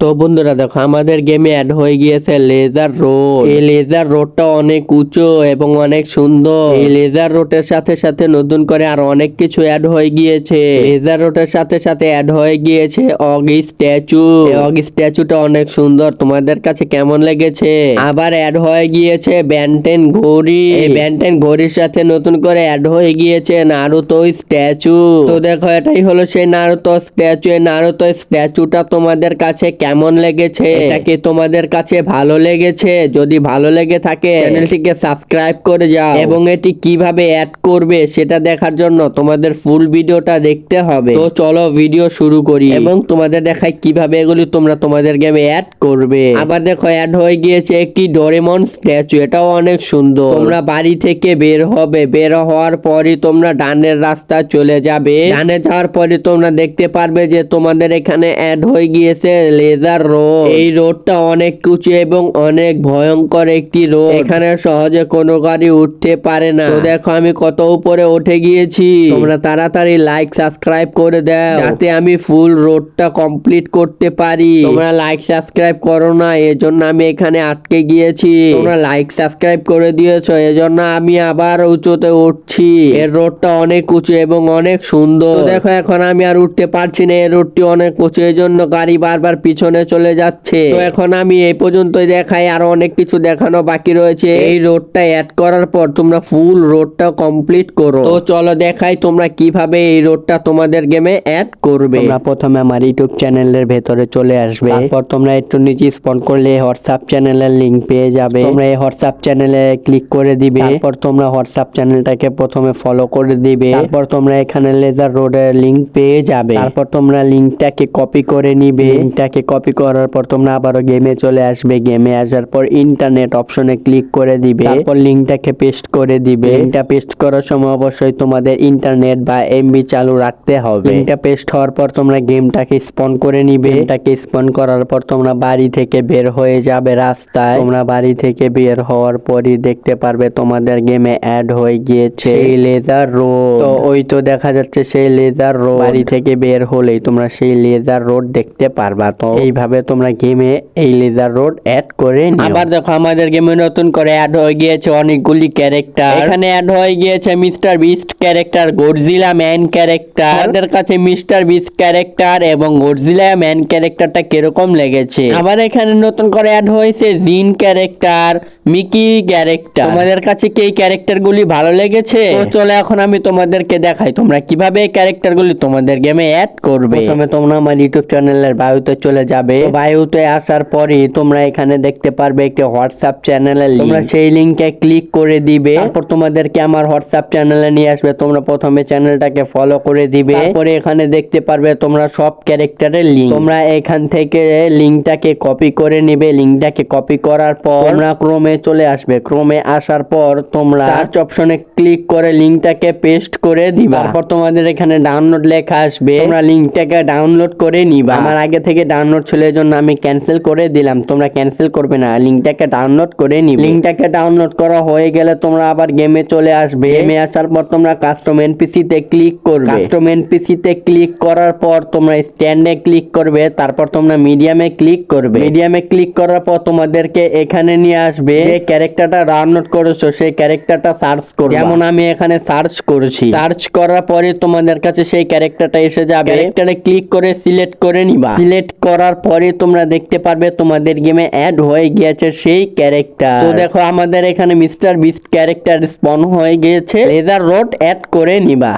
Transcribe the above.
তো বন্ধুরা দেখো, আমাদের গেমে অ্যাড হয়ে গিয়েছে লেজার রোড এই লেজার রোডটা অনেক উঁচু এবং অনেক সুন্দর। এই লেজার রোডের সাথে সাথে নতুন করে আর অনেক কিছু অ্যাড হয়ে গিয়েছে। লেজার রোডের সাথে সাথে অ্যাড হয়ে গিয়েছে অগি স্ট্যাচু। অগি স্ট্যাচুটা অনেক সুন্দর, তোমাদের কাছে কেমন লেগেছে? আবার অ্যাড হয়ে গিয়েছে ব্যান্টেন ঘড়ি। ব্যান্টেন ঘড়ির সাথে নতুন করে অ্যাড হয়ে গিয়েছে নারুতো স্ট্যাচু তো দেখো, এটাই হলো সেই নারুতো স্ট্যাচু এই নারুতো স্ট্যাচুটা তোমাদের কাছে কেমন লেগেছে? এটা কি তোমাদের কাছে ভালো লেগেছে? যদি ভালো লেগে থাকে চ্যানেলটিকে সাবস্ক্রাইব করে যাও। এবং এটি কীভাবে অ্যাড করবে সেটা দেখার জন্য তোমাদের ফুল ভিডিওটা দেখতে হবে। তো চলো ভিডিও শুরু করি। এবং তোমাদের দেখাই কীভাবে এগুলি তোমরা তোমাদের গেমে অ্যাড করবে। আবার দেখো অ্যাড হয়ে গিয়েছে একটি ডোরেমন স্ট্যাচু এটাও অনেক সুন্দর। তোমরা বাড়ি থেকে বের হবে। বের হওয়ার পরই তোমরা ডানের রাস্তা চলে যাবে। ডানে যাওয়ার পরে তোমরা দেখতে পারবে যে তোমাদের এখানে অ্যাড হয়ে গিয়েছে লেজার রোড। এই রোডটা অনেক উঁচু এবং অনেক ভয়ঙ্কর একটি রোড। এখানে সহজে কোনো গাড়ি উঠতে পারে না। তো দেখো আমি কত উপরে উঠে গিয়েছি। তোমরা তাড়াতাড়ি লাইক সাবস্ক্রাইব করে দাও। যাতে আমি ফুল রোডটা কমপ্লিট করতে পারি। তোমরা লাইক সাবস্ক্রাইব করো না এজন্য আমি এখানে আটকে গিয়েছি। তোমরা লাইক সাবস্ক্রাইব করে দিয়েছ এজন্য আমি আবার উঁচুতে উঠছি। এর রোডটা অনেক উঁচু এবং অনেক সুন্দর। তো দেখো এখন আমি আর উঠতে পারছি না। এই রোডটি অনেক উঁচু এই জন্য গাড়ি বারবার পিছনে চলে যাচ্ছে। তো এখন আমি এই পর্যন্তই দেখাই আরও অনেক কিছু দেখানো বাকি রয়েছে। এই রোডটা অ্যাড করার পর তোমরা ফুল রোডটা কমপ্লিট করো। তো চলো দেখাই তোমরা কীভাবে এই রোডটা তোমাদের গেমে অ্যাড করবে। তোমরা প্রথমে আমার ইউটিউব চ্যানেলের ভেতরে চলে আসবে। তারপর তোমরা একটু নিচে স্পন করলে হোয়াটসঅ্যাপ চ্যানেলের লিংক পেয়ে যাবে। তোমরা এই হোয়াটসঅ্যাপ চ্যানেলে ক্লিক করে দিবে। তারপর তোমরা হোয়াটসঅ্যাপ চ্যানেলটাকে প্রথমে ফলো করে দিবে। তারপর তোমরা এখানে লেজার রোডের লিংক পেয়ে যাবে। তারপর তোমরা লিংকটাকে কপি করে নিবে। লিংকটাকে কপি করার পর তোমরা আবারও গেমে চলে আসবে। গেমে আসার পর ইন্টারনেট অপশনে ক্লিক করে দিবে। তারপর লিংকটাকে পেস্ট করে দিবে। লিংকটা পেস্ট করার সময় অবশ্যই তোমাদের ইন্টারনেট বা এমবি চালু রাখতে হবে। লিংকটা পেস্ট হওয়ার পর তোমরা গেমটাকে স্পন করে নিবে। গেমটাকে স্পন করার পর তোমরা বাড়ি থেকে বের হয়ে যাবে রাস্তায়। তোমরা বাড়ি থেকে বের হওয়ার পরই দেখতে পারবে তোমাদের গেমে অ্যাড হয়ে গিয়েছে। সেই লেজার রোড তো ওই তো দেখা যাচ্ছে সেই লেজার রোড বাড়ি থেকে বের হলেই তোমরা সেই লেজার রোড দেখতে পারবা। তো এইভাবে তোমরা গেমে এই লেজার রোড অ্যাড করে আবার দেখো আমাদের গেমে নতুন করে অ্যাড হয়ে গিয়েছে অনেকগুলি ক্যারেক্টার এখানে অ্যাড হয়ে গিয়েছে Mister Beast character Godzilla man character আমাদের কাছে মিস্টার বিস্ট ক্যারেক্টার এবং গডজিলা ম্যান ক্যারেক্টারটা কীরকম লেগেছে? আবার এখানে নতুন করে অ্যাড হয়েছে জিন ক্যারেক্টার মিকি ক্যারেক্টার তোমাদের কাছে কি এই ক্যারেক্টার গুলি ভালো লেগেছে? তো চলে এখন আমি তোমাদেরকে দেখাই তোমরা কীভাবে এই ক্যারেক্টার গুলি তোমাদের গেমে অ্যাড করবে। প্রথমে তোমরা আমার ইউটিউব চ্যানেলের বায়ুতে চলে যাবে। বায়ুতে আসার পরই তোমরা এখানে দেখতে পারবে একটি হোয়াটসঅ্যাপ চ্যানেলের তোমরা সেই লিংকে ক্লিক করে দিবে। তারপর তোমাদেরকে আমার হোয়াটসঅ্যাপ চ্যানেলে নিয়ে আসবে। তোমরা প্রথমে চ্যানেলটাকে ফলো করে দিবে। তারপরে এখানে দেখতে পারবে তোমরা সব ক্যারেক্টারের লিঙ্ক তোমরা এখান থেকে লিংকটাকে কপি করে নিবে। লিংকটাকে কপি করার পর তোমরা ক্রোমে চলে আসবে। ক্রোমে আসার পর তোমরা সার্চ অপশনে ক্লিক করে লিংকটাকে পেস্ট করে দিবা। তারপর তোমাদের এখানে ডাউনলোড লেখা আসবে। তোমরা লিংকটাকে ডাউনলোড করে নিবা। আমার আগে থেকে ডাউনলোড ছিল এই জন্য আমি ক্যান্সেল করে দিলাম। তোমরা ক্যান্সেল করবে না। লিংকটাকে ডাউনলোড করে নিবে। লিংকটাকে ডাউনলোড করা হয়ে গেলে তোমরা আবার গেমে চলে আসবে। গেমে আসার পর তোমরা কাস্টম এনপিসি তে ক্লিক করবে। কাস্টম এনপিসি তে ক্লিক করার পর তোমরা স্ট্যান্ডে ক্লিক করবে। তারপর তোমরা মিডিয়ামে ক্লিক করবে। মিডিয়ামে ক্লিক করার পর তোমাদেরকে এখানে নিয়ে আসবে। যে ক্যারেক্টারটা ডাউনলোড করেছ সেই ক্যারেক্টারটা সার্চ করবে। যেমন আমি এখানে সার্চ করেছি। সার্চ করার পরে তোমাদের কাছে সেই ক্যারেক্টারটা এসে যাবে। ক্যারেক্টারে ক্লিক করে সিলেক্ট করে নিবা। সিলেক্ট করার পরে তোমরা দেখতে পারবে তোমাদের গেমে অ্যাড হয়ে গিয়েছে সেই ক্যারেক্টার তো দেখো আমাদের এখানে মিস্টার বিস্ট ক্যারেক্টার স্পন হয়ে গিয়েছে। লেজার রোড অ্যাড করে নিবা।